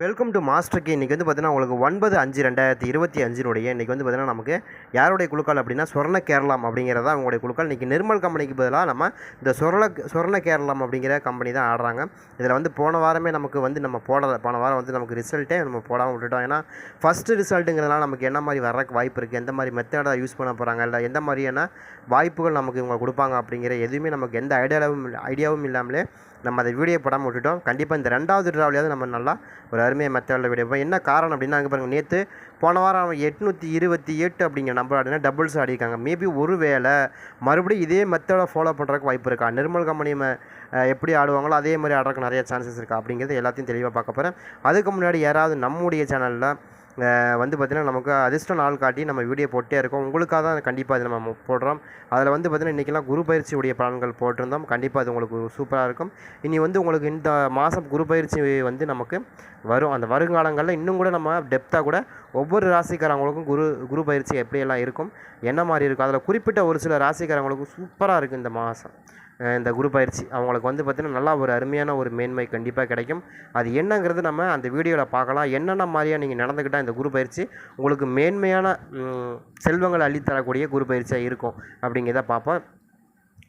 Welcome to master K இன்றைக்கி வந்து பார்த்தீங்கன்னா உங்களுக்கு ஒன்பது அஞ்சு ரெண்டாயிரத்தி இருபத்தி அஞ்சினுடைய இன்றைக்கி வந்து பார்த்தீங்கன்னா நமக்கு யாருடைய குழுக்கள் அப்படின்னா சொர்ண கேரளம் அப்படிங்கிறதா அவங்களுடைய குழுக்கள். இன்றைக்கி நிர்மல் கம்பெனிக்கு பதிலாக நம்ம இந்த சொர்ண சொர்ண கேரளம் அப்படிங்கிற கம்பெனி தான் ஆடுறாங்க. இதில் வந்து போன வாரமே நமக்கு வந்து நம்ம போடலை. போன வாரம் வந்து நமக்கு ரிசல்ட்டே நம்ம போடாமல் விட்டுட்டோம். ஏன்னா ஃபஸ்ட்டு ரிசல்ட்டுங்கிறதுனால நமக்கு என்ன மாதிரி வர்றக்கு வாய்ப்பு இருக்குது எந்த மாதிரி மெத்தடாக யூஸ் பண்ண போகிறாங்க இல்லை எந்த மாதிரியான வாய்ப்புகள் நமக்கு இவங்க கொடுப்பாங்க அப்படிங்கிற எதுவுமே நமக்கு எந்த ஐடியாவும் ஐடியாவும் இல்லாமலே நம்ம அதை வீடியோ போடாமல் விட்டுட்டோம். கண்டிப்பாக இந்த ரெண்டாவது ட்ராவலியாவது நம்ம நல்லா ஒரு அருமையாக மெத்தடில் வீடியோ போய் என்ன காரணம் அப்படின்னா அங்கே பாருங்கள் நேற்று போன வாரம் அவன் எட்நூற்றி இருபத்தி எட்டு அப்படிங்கிற நம்பர் ஆடினா டபுள்ஸ் ஆடிருக்காங்க மேபி ஒரு வேளை மறுபடியும் இதே மெத்தடை ஃபாலோ பண்ணுறதுக்கு வாய்ப்பு இருக்கா? நிர்மல் கம்பெனி எப்படி ஆடுவாங்களோ அதே மாதிரி ஆடுறதுக்கு நிறைய சான்சஸ் இருக்கா அப்படிங்கிறது எல்லாத்தையும் தெளிவாக பார்க்க போகிறேன் அதுக்கு முன்னாடி யாராவது நம்முடைய சேனலில் வந்து பார்த்திங்கன்னா நமக்கு அதிர்ஷ்ட நாள் காட்டி நம்ம வீடியோ போட்டே இருக்கோம். உங்களுக்காக தான் கண்டிப்பாக இது நம்ம போடுறோம். அதில் வந்து பார்த்திங்கன்னா இன்றைக்கெலாம் குரு பயிற்சியுடைய பலன்கள் போட்டிருந்தோம். கண்டிப்பாக அது உங்களுக்கு சூப்பராக இருக்கும். இனி வந்து உங்களுக்கு இந்த மாதம் குரு பயிற்சி வந்து நமக்கு வரும். அந்த வருங்காலங்களில் இன்னும் கூட நம்ம டெப்த்தாக கூட ஒவ்வொரு ராசிக்காரங்களுக்கும் குரு குரு பயிற்சி எப்படியெல்லாம் இருக்கும்? என்ன மாதிரி இருக்கும்? அதில் குறிப்பிட்ட ஒரு சில ராசிக்காரங்களுக்கும் சூப்பராக இருக்குது இந்த மாதம் இந்த குரூப் பயிற்சி அவங்களுக்கு வந்து பார்த்திங்கன்னா நல்லா ஒரு அருமையான ஒரு மேன்மை கண்டிப்பாக கிடைக்கும். அது என்னங்கிறது நம்ம அந்த வீடியோவில் பார்க்கலாம். என்னென்ன மாதிரியாக நீங்கள் நடந்துக்கிட்டால் இந்த குரூப் பயிற்சி உங்களுக்கு மேன்மையான செல்வங்களை அள்ளித்தரக்கூடிய குரு பயிற்சியாக இருக்கும் அப்படிங்கிறத பார்ப்போம்.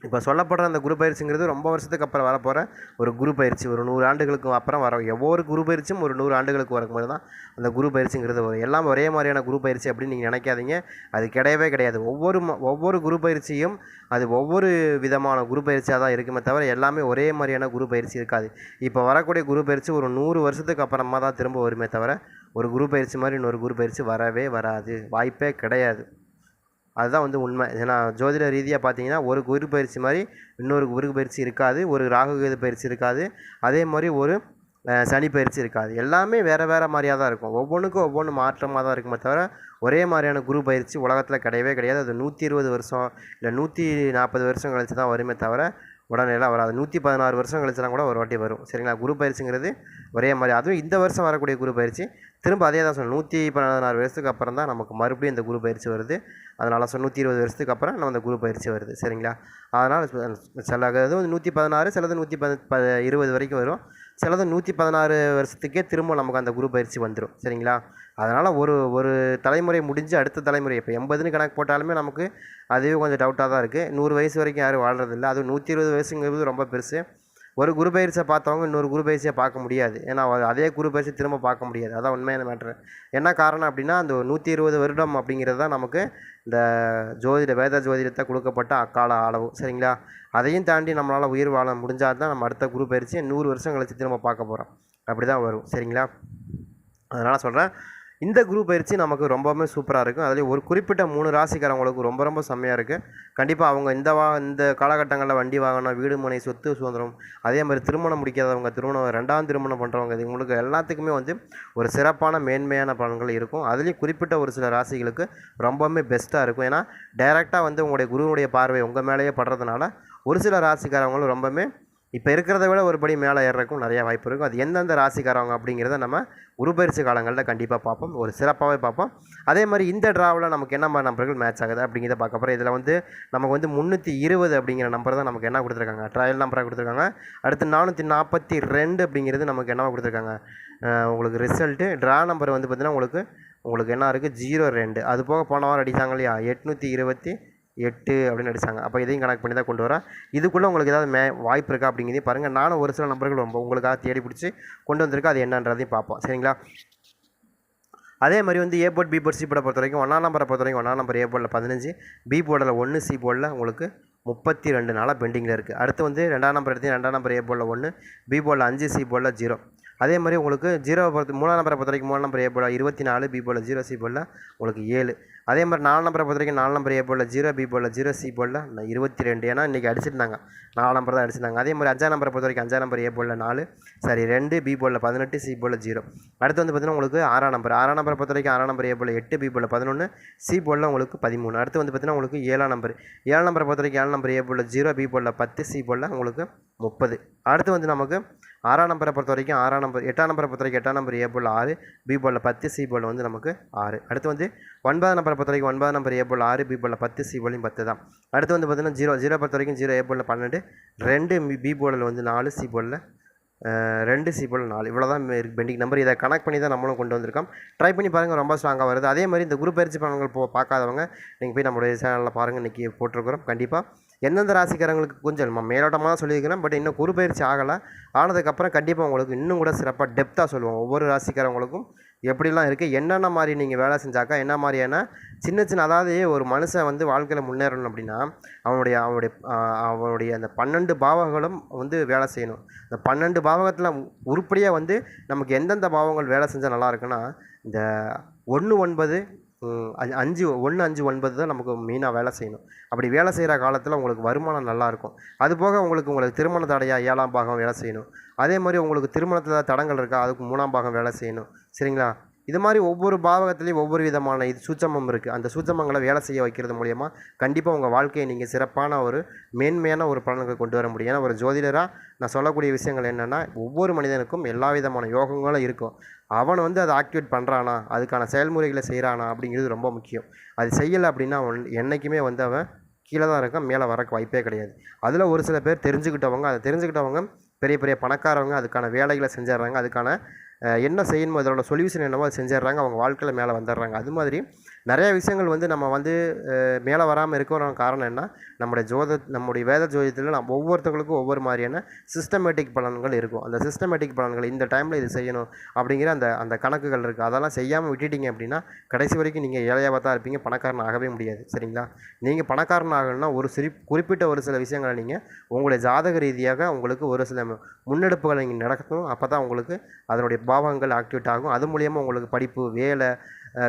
இப்போ சொல்லப்படுற அந்த குரு பயிற்சிங்கிறது ரொம்ப வருஷத்துக்கு அப்புறம் வரப்போகிற ஒரு குரு பயிற்சி. ஒரு நூறு ஆண்டுகளுக்கு அப்புறம் வர ஒவ்வொரு குரு பயிற்சியும் ஒரு நூறு ஆண்டுகளுக்கு வரும்போது தான் அந்த குரு பயிற்சிங்கிறது வரும். எல்லாம் ஒரே மாதிரியான குரு பயிற்சி அப்படின்னு நீங்கள் நினைக்காதீங்க. அது கிடையவே கிடையாது. ஒவ்வொரு ஒவ்வொரு குரு பயிற்சியும் அது ஒவ்வொரு விதமான குரு பயிற்சியாக தான் இருக்குமே தவிர எல்லாமே ஒரே மாதிரியான குரு பயிற்சி இருக்காது. இப்போ வரக்கூடிய குரு பயிற்சி ஒரு நூறு வருஷத்துக்கு அப்புறமா தான் திரும்ப வருமே தவிர ஒரு குரு பயிற்சி மாதிரி இன்னொரு குரு பயிற்சி வரவே வராது. வாய்ப்பே கிடையாது. அதுதான் வந்து உண்மை. ஏன்னா ஜோதிட ரீதியாக பார்த்தீங்கன்னா ஒரு குரு பயிற்சி மாதிரி இன்னொரு குரு பயிற்சி இருக்காது ஒரு ராகு கேது பயிற்சி இருக்காது அதே மாதிரி ஒரு சனி பயிற்சி இருக்காது. எல்லாமே வேறு வேறு மாதிரியாக தான் இருக்கும். ஒவ்வொன்றுக்கும் ஒவ்வொன்று மாற்றமாக தான் இருக்குமே தவிர ஒரே மாதிரியான குரு பயிற்சி உலகத்தில் கிடையவே கிடையாது. அது நூற்றி இருபது வருஷம் இல்லை நூற்றி நாற்பது வருஷம் கழித்து தான் வருமே தவிர உடனேலாம் வராது. நூற்றி பதினாறு வருஷம் கழிச்சுலாம் கூட ஒரு வாட்டி வரும். சரிங்களா? குரு பயிற்சிங்கிறது ஒரே மாதிரி. அதுவும் இந்த வருஷம் வரக்கூடிய குரு பயிற்சி திரும்ப அதே தான் சொல்லணும் நூற்றி பதினாறு வருஷத்துக்கு அப்புறம் தான் நமக்கு மறுபடியும் இந்த குரு பயிற்சி வருது. அதனால் சொல் நூற்றி இருபது வருஷத்துக்கு அப்புறம் நம்ம இந்த குரு பயிற்சி வருது. சரிங்களா? அதனால் சில இது வந்து நூற்றி பதினாறு சிலது நூற்றி ப இருபது வரைக்கும் வரும். சிலது நூற்றி பதினாறு வருஷத்துக்கே திரும்ப நமக்கு அந்த குரு பயிற்சி வந்துடும் சரிங்களா? அதனால் ஒரு ஒரு தலைமுறை முடிஞ்சு அடுத்த தலைமுறை இப்போ எண்பதுன்னு கணக்கு போட்டாலுமே நமக்கு அதுவே கொஞ்சம் டவுட்டாக தான் இருக்குது நூறு வயசு வரைக்கும் யாரும் வாழ்கிறதில்ல அதுவும் நூற்றி இருபது வயசுங்கிறது ரொம்ப பெருசு. ஒரு குரு பயிற்சியை பார்த்தவங்க இன்னொரு குரு பயிற்சியை பார்க்க முடியாது. ஏன்னா அதே குரு பயிற்சி திரும்ப பார்க்க முடியாது. அதான் உண்மையான மேட்ரு என்ன காரணம் அப்படின்னா அந்த நூற்றி இருபது வருடம் அப்படிங்கிறது தான் நமக்கு இந்த ஜோதிட வேத ஜோதிடத்தை கொடுக்கப்பட்ட அக்கால அளவு. சரிங்களா? அதையும் தாண்டி நம்மளால் உயிர் வாழ முடிஞ்சால் தான் நம்ம அடுத்த குரு பயிற்சி நூறு வருஷம் கழித்து திரும்ப பார்க்க போகிறோம் அப்படி தான் வரும். சரிங்களா? அதனால் சொல்கிறேன் இந்த குரூப் பயிற்சி நமக்கு ரொம்பவுமே சூப்பராக இருக்கும். அதுலேயும் ஒரு குறிப்பிட்ட மூணு ராசிக்காரவங்களுக்கு ரொம்ப ரொம்ப செம்மையாக இருக்குது கண்டிப்பாக அவங்க இந்த வா இந்த காலகட்டங்களில் வண்டி வாங்கினா வீடு மனை சொத்து சுதந்திரம் அதே மாதிரி திருமணம் முடிக்காதவங்க திருமணம் ரெண்டாம் திருமணம் பண்ணுறவங்க இது உங்களுக்கு எல்லாத்துக்குமே வந்து ஒரு சிறப்பான மேன்மையான பலன்கள் இருக்கும். அதுலேயும் குறிப்பிட்ட ஒரு சில ராசிகளுக்கு ரொம்பவுமே பெஸ்ட்டாக இருக்கும். ஏன்னா டைரெக்டாக வந்து உங்களுடைய குருவனுடைய பார்வை உங்கள் மேலேயே படுறதுனால ஒரு சில ராசிக்காரவங்களும் ரொம்பவுமே இப்போ இருக்கிறத விட ஒரு படி மேலே ஏறக்கும் நிறையா வாய்ப்பு இருக்கும். அது எந்தெந்த ராசிக்காரவங்க அப்படிங்கிறத நம்ம உருபயிற்சி காலங்களில் கண்டிப்பாக பார்ப்போம். ஒரு சிறப்பாகவே பார்ப்போம். அதே மாதிரி இந்த ட்ராவில் நமக்கு என்ன மாதிரி நம்பர்கள் மேட்ச் ஆகுது அப்படிங்கிறத பார்க்க போகிறோம் இதில் வந்து நமக்கு வந்து முந்நூற்றி இருபது அப்படிங்கிற நம்பர் தான் நமக்கு என்ன கொடுத்துருக்காங்க? ட்ரையல் நம்பராக கொடுத்துருக்காங்க. அடுத்து நானூற்றி நாற்பத்தி ரெண்டு அப்படிங்கிறது நமக்கு என்னவாக கொடுத்துருக்காங்க? உங்களுக்கு ரிசல்ட்டு ட்ரா நம்பர் வந்து பார்த்திங்கன்னா உங்களுக்கு உங்களுக்கு என்ன இருக்குது ஜீரோ ரெண்டு. அது போக போன வாரம் அடித்தாங்க இல்லையா? எட்நூற்றி இருபத்தி எட்டு அப்படின்னு அடித்தாங்க அப்போ இதையும் கணக்கு பண்ணி தான் கொண்டு வரேன் இதுக்குள்ளே உங்களுக்கு ஏதாவது மே வாய்ப்பு இருக்கா அப்படிங்கிறதையும் பாருங்கள் நானும் ஒரு சில நம்பர்கள் ரொம்ப உங்களுக்காக தேடி பிடிச்சி கொண்டு வந்திருக்கேன். அது என்னன்றதையும் பார்ப்போம். சரிங்களா? அதே மாதிரி வந்து A board B board C போர்டை பொறுத்த வரைக்கும் ஒன்றா நம்பரை பொறுத்த வரைக்கும் ஒன்றாம் நம்பர் ஏ போர்டில் பதினஞ்சு பி போர்டில் ஒன்று சி போர்டில் உங்களுக்கு முப்பத்தி ரெண்டு நாளாக பெண்டிங்கில் இருக்குது அடுத்து வந்து ரெண்டாம் நம்பர் எடுத்து ரெண்டாம் நம்பர் ஏ போர்டில் ஒன்று பி போர்டில் அஞ்சு சி போர்டில் ஜீரோ அதே மாதிரி உங்களுக்கு ஜீரோ பொறுத்து மூணாம் நம்பரை பொறுத்த வரைக்கும் மூணு நம்பர் ஏ போல் இருபத்தி நாலு பி போல் ஜீரோ சி போர்டில் உங்களுக்கு ஏழு. அதே மாதிரி நாலு நம்பரை பொறுத்த வரைக்கும் நாலு number A pole zero B pole zero C போலில் இருபத்தி ரெண்டு. ஏன்னா இன்றைக்கி அடிச்சிருந்தாங்க. நாலு நம்பர் தான் அடிச்சிருந்தாங்க. அதே மாதிரி அஞ்சாம் நம்பரை பொறுத்த வரைக்கும் அஞ்சாம் நம்பர் ஏ போல் நாலு சரி ரெண்டு பி போல் பதினெட்டு சி போல் ஜீரோ. அடுத்து வந்து பார்த்திங்கன்னா உங்களுக்கு ஆறாம் நம்பர். ஆறாம் நம்பரை பொறுத்த வரைக்கும் ஆறாம் நம்பர் ஏ போல் எட்டு பி போல் பதினொன்று சி போல் உங்களுக்கு பதிமூணு. அடுத்து வந்து பார்த்திங்கன்னா உங்களுக்கு ஏழாம் நம்பர். ஏழாம் நம்பரை பொறுத்த வரைக்கும் ஏழாம் number A pole zero B pole பத்து சி போல் உங்களுக்கு முப்பது. அடுத்து வந்து நமக்கு ஆறாம் நம்பரை பொறுத்த வரைக்கும் ஆறாம் நம்பர் எட்டாம் நம்பரை பொறுத்த வரைக்கும் எட்டாம் நம்பர் ஏ போல் ஆறு பி போலில் பத்து சி போலில் வந்து நமக்கு ஆறு. அடுத்து வந்து ஒன்பதாம் நம்பரை பொறுத்த வரைக்கும் ஒன்பதாம் நம்பர் ஏ போல் ஆறு பி போலில் பத்து சி போலையும் பத்து தான். அடுத்து வந்து பார்த்திங்கன்னா ஜீரோ ஜீரோ பொறுத்த வரைக்கும் ஜீரோ ஏ போலில் பன்னெண்டு ரெண்டு பி போலில் வந்து நாலு சி போலில் ரெண்டு ரெண்டு போல் நாலு. இவ்வளோ தான் பெண்டிங் நம்பர் இதை கனெக்ட் பண்ணி தான் நம்மளும் கொண்டு வந்திருக்கோம். ட்ரை பண்ணி பாருங்கள் ரொம்ப ஸ்ட்ராங்காக வருது. அதே மாதிரி இந்த குரூப் பயிற்சி பலன்கள் போ பார்க்காதவங்க நீங்கள் போய் நம்மளுடைய சேனலில் பாருங்கள் இன்றைக்கி போட்டிருக்கிறோம். கண்டிப்பாக எந்தெந்த ராசிக்காரங்களுக்கு கொஞ்சம் நம்ம மேலோட்டமாக தான் சொல்லியிருக்கிறேன். பட் இன்னும் குறுபயிற்சி ஆகலை. ஆனதுக்கப்புறம் கண்டிப்பாக உங்களுக்கு இன்னும் கூட சிறப்பாக டெப்த்தாக சொல்லுவோம். ஒவ்வொரு ராசிக்காரங்களுக்கும் எப்படிலாம் இருக்குது என்னென்ன மாதிரி நீங்கள் வேலை செஞ்சாக்கா என்ன மாதிரியான சின்ன சின்ன அதாவது ஒரு மனுஷன் வந்து வாழ்க்கையில் முன்னேறணும் அப்படின்னா அவனுடைய அவனுடைய அவனுடைய அந்த பன்னெண்டு பாவங்களும் வந்து வேலை செய்யணும். இந்த பன்னெண்டு பாவகத்தில் உருப்படியாக வந்து நமக்கு எந்தெந்த பாவங்கள் வேலை செஞ்சால் நல்லா இருக்குன்னா இந்த ஒன்று ஒன்பது அஞ்சு- அஞ்சு ஒன்று அஞ்சு ஒன்பது தான் நமக்கு மெயினாக வேலை செய்யணும். அப்படி வேலை செய்கிற காலத்தில் உங்களுக்கு வருமானம் நல்லாயிருக்கும் அது போக உங்களுக்கு உங்களுக்கு திருமண தடையாக ஏழாம் பாகம் வேலை செய்யணும். அதே மாதிரி உங்களுக்கு திருமணத்தில் தடங்கள் இருக்கா அதுக்கு மூணாம் பாகம் வேலை செய்யணும். சரிங்களா? இது மாதிரி ஒவ்வொரு பாவகத்துலேயும் ஒவ்வொரு விதமான இது சூச்சமம் இருக்குது அந்த சூச்சமங்களை வேலை செய்ய வைக்கிறது மூலயமா கண்டிப்பாக உங்கள் வாழ்க்கையை நீங்கள் சிறப்பான ஒரு மேன்மையான ஒரு பலன்கள் கொண்டு வர முடியும். ஏன்னா ஒரு ஜோதிடராக நான் சொல்லக்கூடிய விஷயங்கள் என்னென்னா ஒவ்வொரு மனிதனுக்கும் எல்லா விதமான யோகங்களும் இருக்கும். அவன் வந்து அதை ஆக்டிவேட் பண்ணுறானா அதுக்கான செயல்முறைகளை செய்கிறானா அப்படிங்கிறது ரொம்ப முக்கியம். அது செய்யலை அப்படின்னா அவன் என்றைக்குமே வந்து அவன் கீழே தான் இருக்கான் மேலே வரக்கு வாய்ப்பே கிடையாது. அதில் ஒரு சில பேர் தெரிஞ்சுக்கிட்டவங்க அதை தெரிஞ்சுக்கிட்டவங்க பெரிய பெரிய பணக்காரவங்க அதுக்கான வேலைகளை செஞ்சிடுறாங்க அதுக்கான என்ன செய்யணுமோ அதோட சொல்யூஷன் என்னவோ அதை செஞ்சிடுறாங்க. அவங்க வாழ்க்கையில் மேலே வந்துடுறாங்க. அது மாதிரி நிறைய விஷயங்கள் வந்து நம்ம வந்து மேலே வராமல் இருக்கிற காரணம் என்ன? நம்முடைய ஜோத நம்முடைய வேத ஜோதத்தில் நம்ம ஒவ்வொருத்தங்களுக்கும் ஒவ்வொரு மாதிரியான சிஸ்டமேட்டிக் பலன்கள் இருக்கும். அந்த சிஸ்டமேட்டிக் பலன்கள் இந்த டைமில் இது செய்யணும் அப்படிங்கிற அந்த அந்த கணக்குகள் இருக்குது அதெல்லாம் செய்யாமல் விட்டுட்டீங்க அப்படின்னா கடைசி வரைக்கும் நீங்கள் ஏழையாக தான் இருப்பீங்க. பணக்காரன் ஆகவே முடியாது. சரிங்களா? நீங்கள் பணக்காரன் ஆகணும்னா ஒரு சிறி குறிப்பிட்ட ஒரு சில விஷயங்களை நீங்கள் உங்களுடைய ஜாதக ரீதியாக உங்களுக்கு ஒரு சில முன்னெடுப்புகளை நீங்கள் நடக்கணும் அப்போ தான் உங்களுக்கு அதனுடைய பாவங்கள் ஆக்டிவேட் ஆகும். அது மூலியமாக உங்களுக்கு படிப்பு வேலை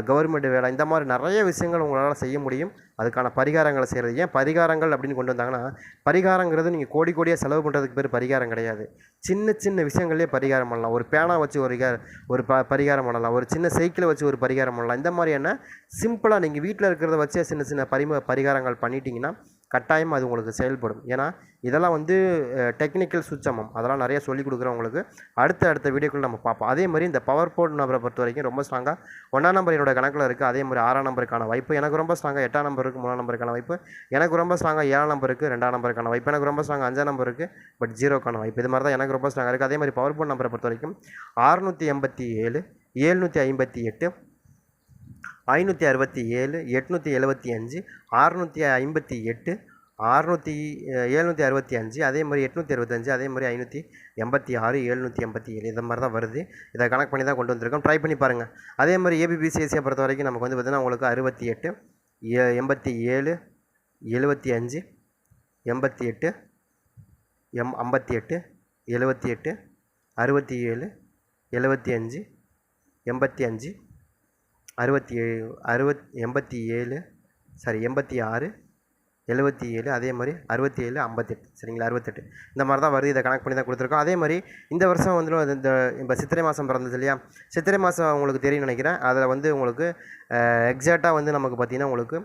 கவர்மெண்ட் வேலை இந்த மாதிரி நிறைய விஷயங்கள் உங்களால் செய்ய முடியும். அதுக்கான பரிகாரங்களை செய்கிறது ஏன் பரிகாரங்கள் அப்படின்னு கொண்டு வந்தாங்கன்னா பரிகாரங்கிறது நீங்கள் கோடி கோடியாக செலவு பண்ணுறதுக்கு பேர் பரிகாரம் கிடையாது. சின்ன சின்ன விஷயங்களே பரிகாரம் பண்ணலாம். ஒரு பேனா வச்சு ஒரு ஒரு ப பரிகாரம் பண்ணலாம். ஒரு சின்ன சைக்கிளை வச்சு ஒரு பரிகாரம் பண்ணலாம். இந்த மாதிரியான சிம்பிளாக நீங்கள் வீட்டில் இருக்கிறத வச்சே சின்ன சின்ன பரிம பரிகாரங்கள் பண்ணிட்டீங்கன்னா கட்டாயம் அது உங்களுக்கு செயல்படும். ஏன்னா இதெல்லாம் வந்து டெக்னிக்கல் சுச்சமம். அதெல்லாம் நிறைய சொல்லிக் கொடுக்குறேன் உங்களுக்கு. அடுத்த அடுத்த வீடியோக்கள் நம்ம பார்ப்போம். அதே மாதிரி இந்த பவர் போர்ட் நம்பரை பொறுத்த வரைக்கும் ரொம்ப ஸ்ட்ராங்காக ஒன்றாம் நம்பர் என்னோட கணக்கில் இருக்குது அதே மாதிரி ஆறாம் நம்பருக்கான வாய்ப்பு எனக்கு ரொம்ப ஸ்ட்ராங்காக எட்டாம் நம்பர் மூணாம் நம்பருக்கான வாய்ப்பு. எனக்கு ரொம்ப ஸ்ட்ராங்காக ஏழாம் நம்பருக்கு ரெண்டாம் நம்பருக்கான வாய்ப்பு. எனக்கு ரொம்ப ஸ்ட்ராங்காக அஞ்சாம் நம்பருக்கு பட் ஜீரோக்கான வாய்ப்பு. இது மாதிரி தான் எனக்கு ரொம்ப ஸ்ட்ராங்காக இருக்குது அதே மாதிரி பவர் போர்ட் நம்பரை பொறுத்த வரைக்கும் ஆறுநூற்றி எண்பத்தி ஏழு ஏழ்நூற்றி ஐம்பத்தி எட்டு ஐநூற்றி அறுபத்தி ஏழு எட்நூற்றி எழுபத்தி அஞ்சு ஆறுநூற்றி ஐம்பத்தி எட்டு அறுநூற்றி எழுநூற்றி அறுபத்தி அஞ்சு அதே மாதிரி எட்நூற்றி அறுபத்தஞ்சு அதே மாதிரி ஐநூற்றி எண்பத்தி ஆறு எழுநூற்றி எண்பத்தி ஏழு இந்த மாதிரி தான் வருது. இதை கணக்கு பண்ணி தான் கொண்டு வந்திருக்கோம். ட்ரை பண்ணி பாருங்கள் அதே மாதிரி ஏபிபிசிஎஸ்சியை பொறுத்த வரைக்கும் நமக்கு வந்து பார்த்திங்கன்னா உங்களுக்கு அறுபத்தி எட்டு ஏ எண்பத்தி ஏழு எழுபத்தி அஞ்சு எண்பத்தி எட்டு எம் ஐம்பத்தி எட்டு எழுபத்தி எட்டு அறுபத்தி ஏழு எழுபத்தி அஞ்சு எண்பத்தி அஞ்சு அறுபத்தி ஏழு அறுபத் எண்பத்தி ஏழு சாரி எண்பத்தி ஆறு எழுபத்தி ஏழு அதே மாதிரி அறுபத்தி ஏழு ஐம்பத்தெட்டு. சரிங்களா? அறுபத்தெட்டு. இந்த மாதிரி தான் வருது. இதை கனெக்ட் பண்ணி தான் கொடுத்துருக்கோம். அதே மாதிரி இந்த வருஷம் வந்து இந்த இப்போ சித்திரை மாதம் பிறந்தது இல்லையா? சித்திரை மாதம் உங்களுக்கு தெரியும்னு நினைக்கிறேன். அதில் வந்து உங்களுக்கு எக்ஸாக்டாக வந்து நமக்கு பார்த்திங்கன்னா உங்களுக்கு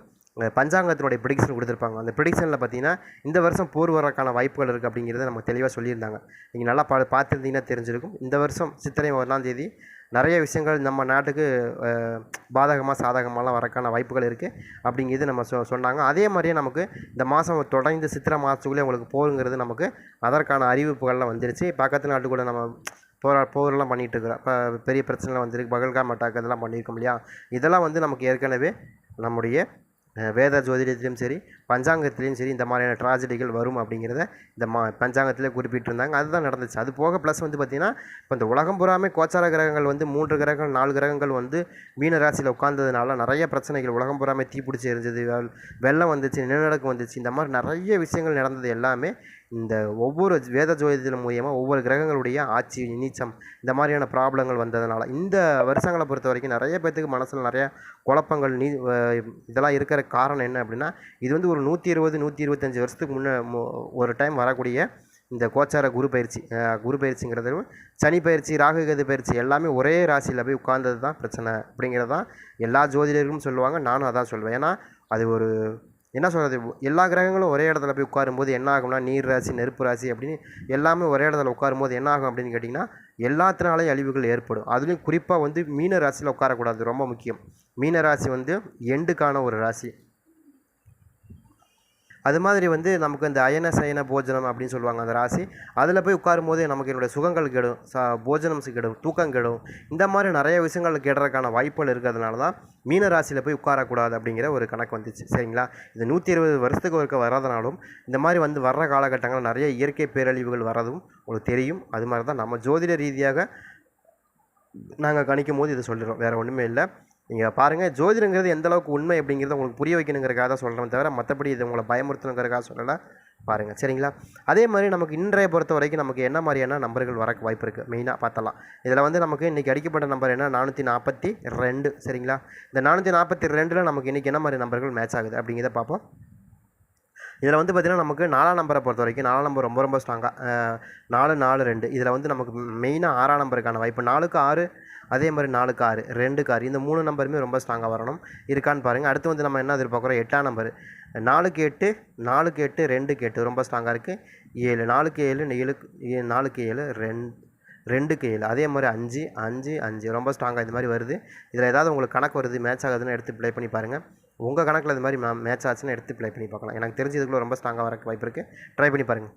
பஞ்சாங்கத்தினுடைய ப்ரிடிக்ஷன் கொடுத்துருப்பாங்க. அந்த ப்ரிடிக்ஷனில் பார்த்தீங்கன்னா இந்த வருஷம் போர் வரக்கான வாய்ப்புகள் இருக்குது அப்படிங்கிறத நம்ம தெளிவாக சொல்லியிருந்தாங்க. நீங்கள் நல்லா பா பார்த்துருந்தீங்கன்னா தெரிஞ்சிருக்கும். இந்த வருஷம் சித்திரை ஒன்றாம் தேதி நிறைய விஷயங்கள் நம்ம நாட்டுக்கு பாதகமாக சாதகமாகலாம் வரக்கான வாய்ப்புகள் இருக்குது அப்படிங்கிறது நம்ம சொ சொன்னாங்க. அதே மாதிரியே நமக்கு இந்த மாதம் தொடர்ந்து சித்திரை மாதத்துக்குள்ளே உங்களுக்கு போருங்கிறது நமக்கு அதற்கான அறிவிப்புகள்லாம் வந்துருச்சு. பக்கத்து நாட்டு கூட நம்ம போரா போரெல்லாம் பண்ணிகிட்டு இருக்கிறோம் இப்போ பெரிய பிரச்சனைலாம் வந்திருக்கு. பகல்காம் அட்டாக் இதெல்லாம் பண்ணியிருக்கோம் இல்லையா? இதெல்லாம் வந்து நமக்கு ஏற்கனவே நம்முடைய வேத ஜோதிடத்திலையும் சரி பஞ்சாங்கத்திலையும் சரி இந்த மாதிரியான ட்ராஜடிகள் வரும் அப்படிங்கிறத இந்த மா பஞ்சாங்கத்திலே குறிப்பிட்டிருந்தாங்க. அதுதான் நடந்துச்சு. அது போக ப்ளஸ் வந்து பார்த்திங்கன்னா இப்போ இந்த உலகம் பூராமே கோச்சார கிரகங்கள் வந்து மூன்று கிரகங்கள் நாலு கிரகங்கள் வந்து மீன ராசியில் உட்கார்ந்ததுனால நிறைய பிரச்சனைகள் உலகம் பூராமே தீப்பிடிச்சி எரிஞ்சது வெள்- வெள்ளம் வந்துச்சு நிலநடுக்கம் வந்துச்சு இந்த மாதிரி நிறைய விஷயங்கள் நடந்தது எல்லாமே இந்த ஒவ்வொரு வேத ஜோதிடத்தின் மூலியமாக ஒவ்வொரு கிரகங்களுடைய ஆட்சி நீச்சம் இந்த மாதிரியான ப்ராப்ளங்கள் வந்ததுனால இந்த வருஷங்களை பொறுத்த வரைக்கும் நிறைய பேர்த்துக்கு மனசில் நிறைய குழப்பங்கள் நீ இதெல்லாம் இருக்கிற காரணம் என்ன அப்படின்னா இது வந்து ஒரு நூற்றி இருபது நூற்றி இருபத்தஞ்சி வருஷத்துக்கு முன்னே ஒரு டைம் வரக்கூடிய இந்த கோச்சார குரு பயிற்சி குரு பயிற்சிங்கிறது சனி பயிற்சி ராகுகது பயிற்சி எல்லாமே ஒரே ராசியில் போய் உட்கார்ந்தது தான் பிரச்சனை அப்படிங்கிறது தான் எல்லா ஜோதிடர்களும் சொல்லுவாங்க. நானும் அதான் சொல்லுவேன் ஏன்னா அது ஒரு என்ன சொல்கிறது எல்லா கிரகங்களும் ஒரே இடத்துல போய் உட்காரும்போது என்ன ஆகும்னா நீர் ராசி நெருப்பு ராசி அப்படின்னு எல்லாமே ஒரே இடத்துல உட்காரும்போது என்ன ஆகும் அப்படின்னு கேட்டிங்கன்னா எல்லாத்தினாலையும் அழிவுகள் ஏற்படும். அதுலேயும் குறிப்பாக வந்து மீன ராசியில் உட்காரக்கூடாது. ரொம்ப முக்கியம். மீன ராசி வந்து எண்டுக்கான ஒரு ராசி. அது மாதிரி வந்து நமக்கு இந்த அயன சயன போஜனம் அப்படின்னு சொல்லுவாங்க அந்த ராசி. அதில் போய் உட்காரும் போது நமக்கு என்னுடைய சுகங்கள் கெடும். ச போஜனம் கெடும் தூக்கம் கெடும். இந்த மாதிரி நிறைய விஷயங்கள் கெடுறதுக்கான வாய்ப்புகள் இருக்கிறதுனால தான் மீன ராசியில் போய் உட்காரக்கூடாது அப்படிங்கிற ஒரு கணக்கு வந்துச்சு. சரிங்களா? இது நூற்றி இருபது வருஷத்துக்கு ஒருக்க வராதனாலும் இந்த மாதிரி வந்து வர்ற காலகட்டங்களில் நிறைய இயற்கை பேரழிவுகள் வர்றதும் உங்களுக்கு தெரியும். அது மாதிரி தான் நம்ம ஜோதிட ரீதியாக நாங்கள் கணிக்கும் போது இதை சொல்லிடுறோம் வேறு ஒன்றுமே இல்லை. நீங்கள் பாருங்கள் ஜோதிடங்கிறது எந்த அளவுக்கு உண்மை அப்படிங்கிறத உங்களுக்கு புரிய வைக்கணுங்கிறக்காக தான் சொல்கிறேன் தவிர மற்றபடி இது உங்களை பயமுறுத்தணுங்கிறக்காக சொல்லலை. பாருங்கள் சரிங்களா? அதே மாதிரி நமக்கு இன்றைய பொறுத்த வரைக்கும் நமக்கு என்ன மாதிரியான நம்பர்கள் வரக்கு வாய்ப்பு இருக்குது மெயினாக பார்த்தலாம். இதில் வந்து நமக்கு இன்றைக்கி அடிக்கப்பட்ட நம்பர் என்ன? நானூற்றி நாற்பத்தி ரெண்டு சரிங்களா? இந்த நானூற்றி நாற்பத்தி ரெண்டில் நமக்கு இன்றைக்கி என்ன மாதிரி நம்பர்கள் மேட்ச் ஆகுது அப்படிங்கிறத பார்ப்போம். இதில் வந்து பார்த்திங்கன்னா நமக்கு நாலாம் நம்பரை பொறுத்த வரைக்கும் நாலாம் நம்பர் ரொம்ப ரொம்ப ஸ்ட்ராங்காக நாலு நாலு ரெண்டு. இதில் வந்து நமக்கு மெயினாக ஆறாம் நம்பருக்கான வாய்ப்பு. நாலுக்கு ஆறு அதே மாதிரி நாலு கார் ரெண்டுக்கு கார் இந்த மூணு நம்பருமே ரொம்ப ஸ்ட்ராங்காக வரணும். இருக்கான்னு பாருங்கள் அடுத்து வந்து நம்ம என்ன எதிர்பார்க்குறோம்? எட்டாம் நம்பர். நாலுக்கு எட்டு நாலுக்கு எட்டு ரெண்டுக்கு எட்டு. ரொம்ப ஸ்ட்ராங்காக இருக்குது ஏழு நாலுக்கு ஏழு ஏழுக்கு ஏ- நாலுக்கு ஏழு ரெண்டு ரெண்டுக்கு ஏழு. அதே மாதிரி அஞ்சு அஞ்சு அஞ்சு. ரொம்ப ஸ்ட்ராங்காக இது மாதிரி வருது. இதில் ஏதாவது உங்களுக்கு கணக்கு வருது மேட்ச் ஆகுதுன்னு எடுத்து ப்ளே பண்ணி பாருங்கள் உங்கள் கணக்கில் இது மாதிரி மேட்ச் ஆச்சுன்னு எடுத்து ப்ளே பண்ணி பார்க்கலாம். எனக்கு தெரிஞ்சு இதுக்குள்ளே ரொம்ப ஸ்ட்ராங்காக வரக்கு வாய்ப்பு இருக்குது ட்ரை பண்ணி பாருங்கள்